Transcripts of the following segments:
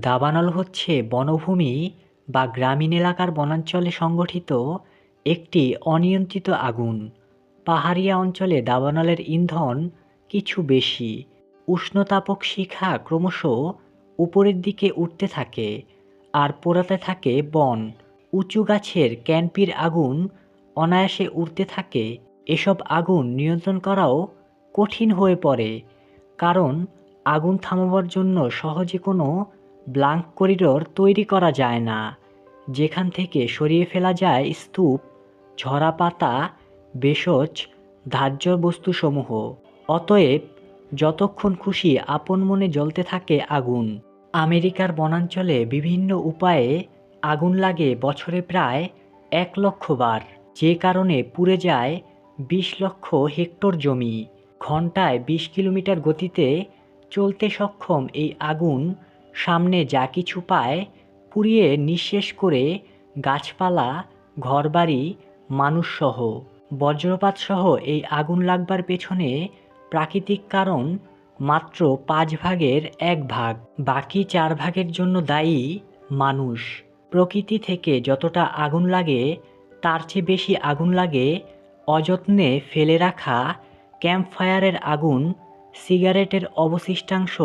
দাবানল হচ্ছে বনভূমি বা গ্রামীণ এলাকার বনাঞ্চলে সংগঠিত একটি অনিয়ন্ত্রিত আগুন। পাহাড়িয়া অঞ্চলে দাবানলের ইন্ধন কিছু বেশি। উষ্ণতাপক শিখা ক্রমশ উপরের দিকে উঠতে থাকে আর পোড়াতে থাকে বন। উঁচু গাছের ক্যানপির আগুন অনায়াসে উড়তে থাকে। এসব আগুন নিয়ন্ত্রণ করাও কঠিন হয়ে পড়ে, কারণ আগুন থামাবার জন্য সহজে কোনো ব্লাঙ্ক করিডোর তৈরি করা যায় না। যেখান থেকে সরিয়ে ফেলা যায় স্তূপ, ঝরা পাতা, ভেষজ, ধার্য বস্তুসমূহ। অতএব, যতক্ষণ খুশি আপন মনে জ্বলতে থাকে আগুন। আমেরিকার বনাঞ্চলে বিভিন্ন উপায়ে আগুন লাগে বছরে প্রায় এক লক্ষ বার। যে কারণে পুড়ে যায় বিশ লক্ষ হেক্টর জমি। ঘন্টায় বিশ কিলোমিটার গতিতে চলতে সক্ষম এই আগুন সামনে যা কিছু পায় পুড়িয়ে নিঃশেষ করে গাছপালা, ঘরবাড়ি, মানুষসহ। বজ্রপাতসহ এই আগুন লাগবার পেছনে প্রাকৃতিক কারণ মাত্র পাঁচ ভাগের এক ভাগ। বাকি চার ভাগের জন্য দায়ী মানুষ। প্রকৃতি থেকে যতটা আগুন লাগে, তার চেয়ে বেশি আগুন লাগে অযত্নে ফেলে রাখা ক্যাম্পফায়ারের আগুন, সিগারেটের অবশিষ্টাংশ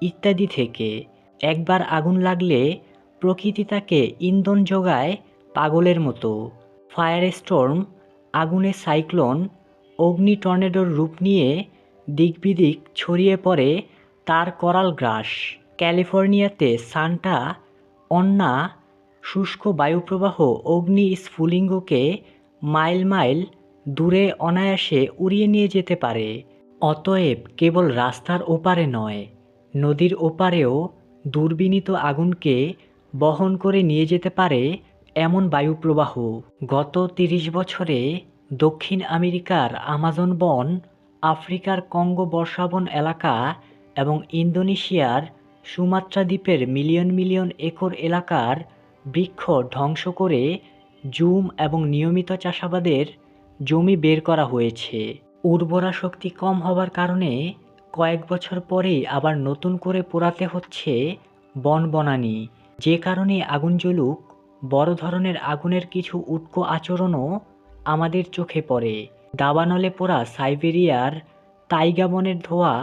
ইত্যাদি থেকে। একবার আগুন লাগলে প্রকৃতি তাকে ইন্ধন যোগায় পাগলের মতো। ফায়ার স্টর্ম আগুনে সাইক্লোন, অগ্নি টর্নেডোর রূপ নিয়ে দিকবিদিক ছড়িয়ে পড়ে তার করাল গ্রাস। ক্যালিফোর্নিয়াতে সান্টা, অন্না, শুষ্ক বায়ুপ্রবাহ অগ্নি স্ফুলিঙ্গকে মাইল মাইল দূরে অনায়াসে উড়িয়ে নিয়ে যেতে পারে। অতএব কেবল রাস্তার ওপারে নয়, নদীর ওপারেও দুর্বিনীত আগুনকে বহন করে নিয়ে যেতে পারে এমন বায়ুপ্রবাহ। গত তিরিশ বছরে দক্ষিণ আমেরিকার আমাজন বন, আফ্রিকার কঙ্গো বর্ষাবন এলাকা এবং ইন্দোনেশিয়ার সুমাত্রা দ্বীপের মিলিয়ন মিলিয়ন একর এলাকার বৃক্ষ ধ্বংস করে জুম এবং নিয়মিত চাষাবাদের জমি বের করা হয়েছে। উর্বরা শক্তি কম হবার কারণে কয়েক বছর পরেই আবার নতুন করে পোড়াতে হচ্ছে বন বনানি যে কারণে আগুন জ্বলুক, বড় ধরনের আগুনের কিছু উটকো আচরণও আমাদের চোখে পড়ে। দাবানলে পোড়া সাইবেরিয়ার তাইগা বনের ধোঁয়া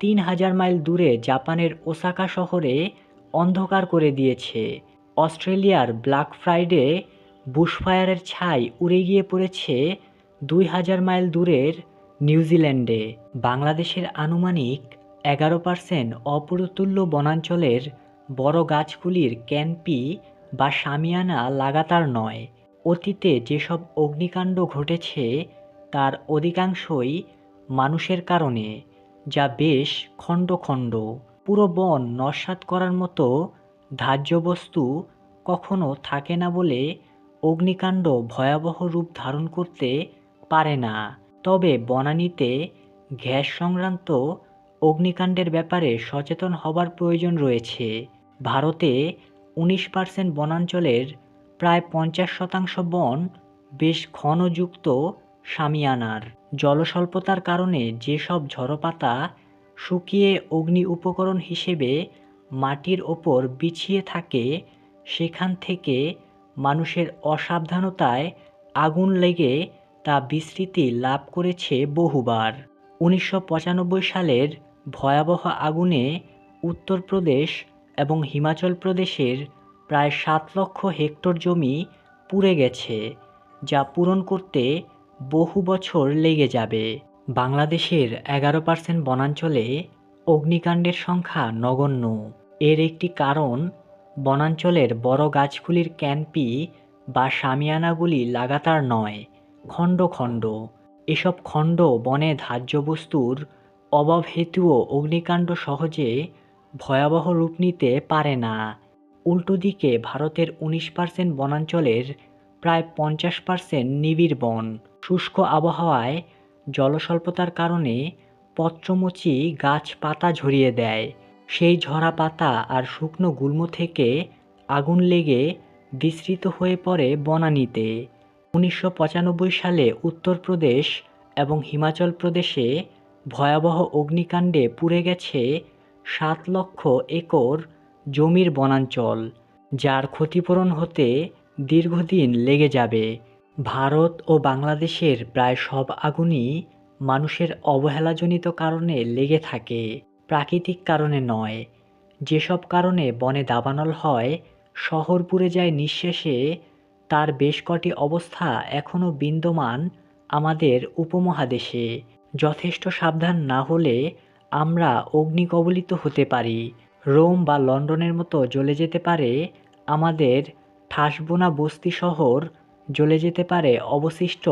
তিন হাজার মাইল দূরে জাপানের ওসাকা শহরে অন্ধকার করে দিয়েছে। অস্ট্রেলিয়ার ব্ল্যাক ফ্রাইডে বুশফায়ারের ছাই উড়ে গিয়ে পড়েছে দুই হাজার মাইল দূরের নিউজিল্যান্ডে বাংলাদেশের আনুমানিক এগারো পার্সেন্ট অপ্রতুল্য বনাঞ্চলের বড় গাছগুলির ক্যানপি বা সামিয়ানা লাগাতার নয়। অতীতে যেসব অগ্নিকাণ্ড ঘটেছে, তার অধিকাংশই মানুষের কারণে, যা বেশ খণ্ড খণ্ড। পুরো বন নস্যাৎ করার মতো ধার্য বস্তু কখনো থাকে না বলে অগ্নিকাণ্ড ভয়াবহ রূপ ধারণ করতে পারে না। তবে বনানীতে গ্যাস সংক্রান্ত অগ্নিকাণ্ডের ব্যাপারে সচেতন হবার প্রয়োজন রয়েছে। ভারতে উনিশ পার্সেন্ট বনাঞ্চলের প্রায় পঞ্চাশ শতাংশ বন বেশ ঘনযুক্ত সামিয়ানার জলস্বল্পতার কারণে যেসব ঝড়পাতা শুকিয়ে অগ্নি উপকরণ হিসেবে মাটির ওপর বিছিয়ে থাকে, সেখান থেকে মানুষের অসাবধানতায় আগুন লেগে তা বিস্তৃতি লাভ করেছে বহুবার। উনিশশো পঁচানব্বই সালের ভয়াবহ আগুনে উত্তরপ্রদেশ এবং হিমাচল প্রদেশের প্রায় সাত লক্ষ হেক্টর জমি পুড়ে গেছে, যা পূরণ করতে বহু বছর লেগে যাবে। বাংলাদেশের এগারো পার্সেন্ট বনাঞ্চলে অগ্নিকাণ্ডের সংখ্যা নগণ্য। এর একটি কারণ, বনাঞ্চলের বড় গাছগুলির ক্যানপি বা সামিয়ানাগুলি লাগাতার নয় খণ্ড খণ্ড, এসব খণ্ড বনে ধার্য বস্তুর অভাব হেতুও অগ্নিকাণ্ড সহজে ভয়াবহ রূপ নিতে পারে না। উল্টো দিকে ভারতের উনিশ পার্সেন্ট বনাঞ্চলের প্রায় পঞ্চাশ পার্সেন্ট নিবিড় বন। শুষ্ক আবহাওয়ায় জলস্বল্পতার কারণে পত্রমোচী গাছ পাতা ঝরিয়ে দেয়। সেই ঝরা পাতা আর শুকনো গুল্ম থেকে আগুন লেগে বিস্তৃত হয়ে পড়ে বনানীতে। উনিশশো পঁচানব্বই সালে উত্তরপ্রদেশ এবং হিমাচল প্রদেশে ভয়াবহ অগ্নিকাণ্ডে পুড়ে গেছে সাত লক্ষ একর জমির বনাঞ্চল, যার ক্ষতিপূরণ হতে দীর্ঘদিন লেগে যাবে। ভারত ও বাংলাদেশের প্রায় সব আগুনই মানুষের অবহেলাজনিত কারণে লেগে থাকে, প্রাকৃতিক কারণে নয়। যেসব কারণে বনে দাবানল হয়, শহর পুড়ে যায় নিঃশেষে তার বেশ কটি অবস্থা এখনও বিদ্যমান আমাদের উপমহাদেশে। যথেষ্ট সাবধান না হলে আমরা অগ্নিকবলিত হতে পারি। রোম বা লন্ডনের মতো জ্বলে যেতে পারে, আমাদের ঠাসবোনা বস্তি শহর জ্বলে যেতে পারে অবশিষ্ট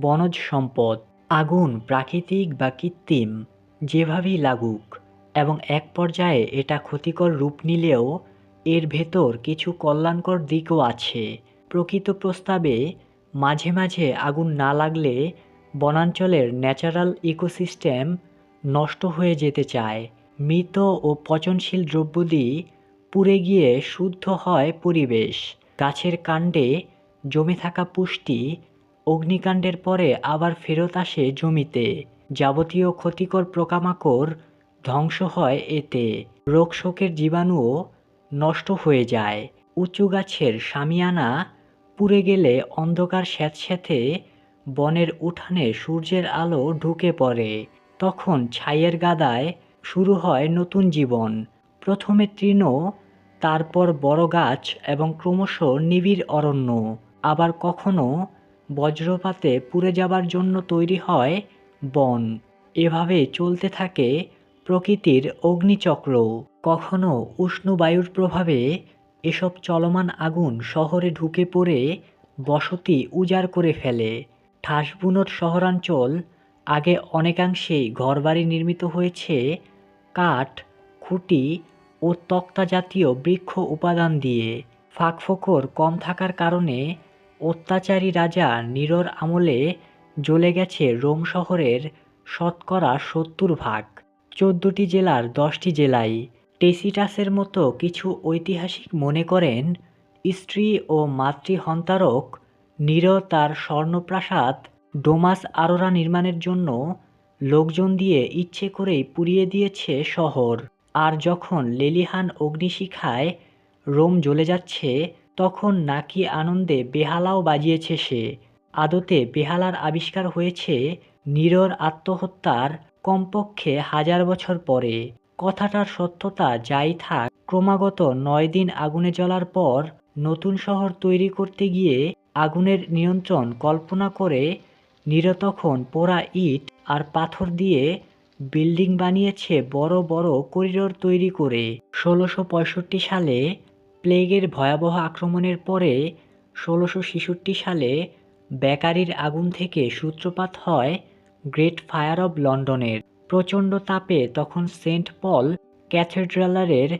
বনজ সম্পদ। আগুন প্রাকৃতিক বা কৃত্রিম, যেভাবেই লাগুক, এবং এক পর্যায়ে এটা ক্ষতিকর রূপ নিলেও এর ভেতর কিছু কল্যাণকর দিকও আছে। প্রকৃত প্রস্তাবে মাঝে মাঝে আগুন না লাগলে বনাঞ্চলের ন্যাচারাল ইকোসিস্টেম নষ্ট হয়ে যেতে চায়। মৃত ও পচনশীল দ্রব্যদি পুড়ে গিয়ে শুদ্ধ হয় পরিবেশ। গাছের কাণ্ডে জমে থাকা পুষ্টি অগ্নিকাণ্ডের পরে আবার ফেরত আসে জমিতে। যাবতীয় ক্ষতিকর পোকামাকড় ধ্বংস হয় এতে। রোগ শোকের জীবাণুও নষ্ট হয়ে যায়। উঁচু গাছের সামিয়ানা পুড়ে গেলে অন্ধকার স্যাঁতস্যাঁতে বনের উঠানে সূর্যের আলো ঢুকে পড়ে। তখন ছাইয়ের গাদায় শুরু হয় নতুন জীবন। প্রথমে তৃণ, তারপর বড় গাছ এবং ক্রমশ নিবিড় অরণ্য। আবার কখনো বজ্রপাতে পুড়ে যাবার জন্য তৈরি হয় বন। এভাবে চলতে থাকে প্রকৃতির অগ্নিচক্র। কখনো উষ্ণ বায়ুর প্রভাবে এসব চলমান আগুন শহরে ঢুকে পড়ে, বসতি উজাড় করে ফেলে। ঠাসবুনোর শহরাঞ্চল আগে অনেকাংশেই ঘরবাড়ি নির্মিত হয়েছে, কাঠ, খুঁটি ও তক্তা জাতীয় বৃক্ষ উপাদান দিয়ে। ফাঁকফোকর কম থাকার কারণে অত্যাচারী রাজা নিরর আমলে জ্বলে গেছে রোম শহরের শতকরা সত্তর ভাগ। চোদ্দটি জেলার দশটি জেলায় টেসিটাসের মতো কিছু ঐতিহাসিক মনে করেন, স্ত্রী ও মাতৃহন্তারক নিরো তার স্বর্ণপ্রাসাদ ডোমাস আরোরা নির্মাণের জন্য লোকজন দিয়ে ইচ্ছে করেই পুড়িয়ে দিয়েছে শহর। আর যখন লেলিহান অগ্নিশিখায় রোম জ্বলে যাচ্ছে, তখন নাকি আনন্দে বেহালাও বাজিয়েছে সে। আদতে বেহালার আবিষ্কার হয়েছে নিরোর আত্মহত্যার কমপক্ষে হাজার বছর পরে। কথাটার সত্যতা যাই থাক, ক্রমাগত নয় দিন আগুনে জ্বলার পর নতুন শহর তৈরি করতে গিয়ে আগুনের নিয়ন্ত্রণ কল্পনা করে নিরো তখন পোড়া ইট আর পাথর দিয়ে বিল্ডিং বানিয়েছে বড় বড় করিডোর তৈরি করে। ষোলোশো সালে প্লেগের ভয়াবহ আক্রমণের পরে ষোলোশো সালে বেকারির আগুন থেকে সূত্রপাত হয় গ্রেট ফায়ার অব লন্ডনের। প্রচণ্ড তাপে তখন সেন্ট পল ক্যাথেড্রালারের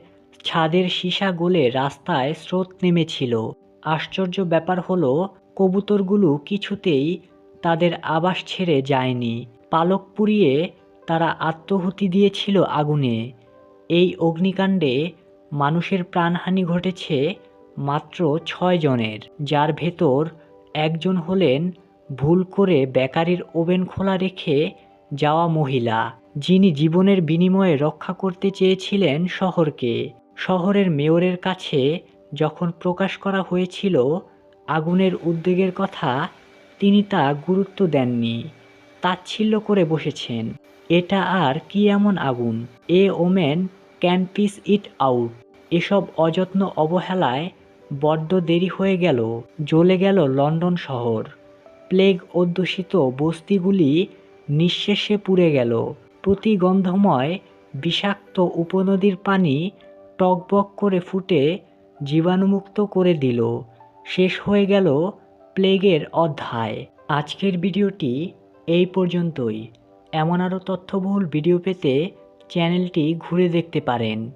ছাদের সীসা গলে রাস্তায় স্রোত নেমেছিল। আশ্চর্য ব্যাপার হলো, কবুতরগুলো কিছুতেই তাদের আবাস ছেড়ে যায়নি। পালক পুড়িয়ে তারা আত্মহুতি দিয়েছিল আগুনে। এই অগ্নিকাণ্ডে মানুষের প্রাণহানি ঘটেছে মাত্র ছয় জনের, যার ভেতর একজন হলেন ভুল করে বেকারির ওভেন খোলা রেখে যাওয়া মহিলা, যিনি জীবনের বিনিময়ে রক্ষা করতে চেয়েছিলেন শহরকে। শহরের মেয়রের কাছে যখন প্রকাশ করা হয়েছিল আগুনের উদ্বেগের কথা, তিনি তা গুরুত্ব দেননি, তাচ্ছিল্য করে বসেছেন। এটা আর কি এমন আগুন? A woman can piece it out. এসব অযত্ন অবহেলায় বড্ড দেরি হয়ে গেল, জ্বলে গেল লন্ডন শহর। প্লেগ অধ্যুষিত বস্তিগুলি নিঃশেষে পুড়ে গেল। প্রতি গন্ধময় বিষাক্ত উপনদীর পানি টকবক করে ফুটে জীবাণুমুক্ত করে দিল। শেষ হয়ে গেল প্লেগের অধ্যায়। আজকের ভিডিওটি এই পর্যন্তই। এমন আরও তথ্যবহুল ভিডিও পেতে চ্যানেলটি ঘুরে দেখতে পারেন।